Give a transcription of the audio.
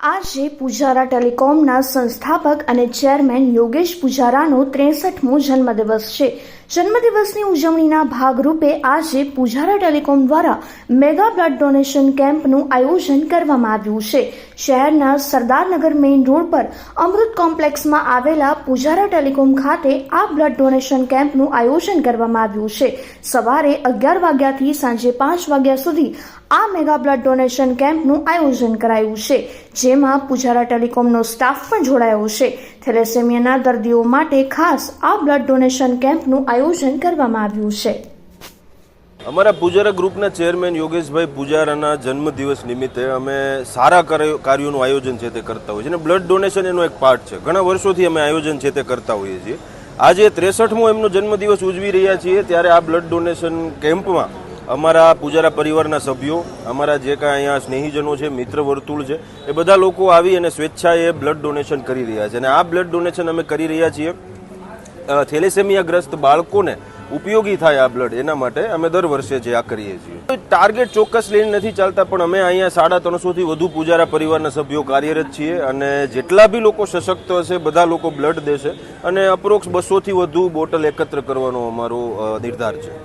આજે પૂજારા ટેલિકોમના સંસ્થાપક અને ચેરમેન યોગેશ પૂજારાનો ત્રેસઠમો જન્મદિવસ છે. જન્મદિવસની ઉજવણીના ભાગરૂપે આજે પૂજારા ટેલિકોમ દ્વારા મેગા બ્લડ ડોનેશન કેમ્પનું આયોજન કરવામાં આવ્યું છે. શહેરના સરદારનગર મેઇન રોડ પર અમૃત કોમ્પ્લેક્સમાં આવેલા પૂજારા ટેલિકોમ ખાતે આ બ્લડ ડોનેશન કેમ્પનું આયોજન કરવામાં આવ્યું છે. સવારે અગિયાર વાગ્યાથી સાંજે પાંચ વાગ્યા સુધી આ મેગા બ્લડ ડોનેશન કેમ્પનું આયોજન કરાયું છે, જેમાં પૂજારા ટેલિકોમનો સ્ટાફ પણ જોડાયો છે. થેલેસેમિયાના દર્દીઓ માટે ખાસ આ બ્લડ ડોનેશન કેમ્પનું આયોજન કરવામાં આવ્યું છે. અમારા પૂજારા ગ્રુપના ચેરમેન યોગેશભાઈ પૂજારાના જન્મદિવસ નિમિત્તે અમે સારા કાર્યો- કાર્યોનું આયોજન છે તે કરતા હોઈએ છીએ અને બ્લડ ડોનેશન એનો એક પાર્ટ છે. ઘણા વર્ષોથી અમે આયોજન છે તે કરતા હોઈએ છીએ. આજે ત્રેસઠમો એમનો જન્મદિવસ ઉજવી રહ્યા છીએ ત્યારે આ બ્લડ ડોનેશન કેમ્પમાં અમારા પૂજારા પરિવારના સભ્યો, અમારા જે કાંઈ અહીંયા સ્નેહીજનો છે મિત્ર વર્તુળ છે, એ બધા લોકો આવી અને સ્વેચ્છાએ બ્લડ ડોનેશન કરી રહ્યા છે. અને આ બ્લડ ડોનેશન અમે કરી રહ્યા છીએ થેલેસેમિયાગ્રસ્ત બાળકોને ઉપયોગી થાય આ બ્લડ એના માટે અમે દર વર્ષે જે આ કરીએ છીએ. ટાર્ગેટ ચોક્કસ લઈને નથી ચાલતા, પણ અમે અહીંયા સાડા ત્રણસોથી વધુ પૂજારા પરિવારના સભ્યો કાર્યરત છીએ અને જેટલા બી લોકો સશક્ત હશે, બધા લોકો બ્લડ દેશે અને અપ્રોક્સ બસોથી વધુ બોટલ એકત્ર કરવાનો અમારો નિર્ધાર છે.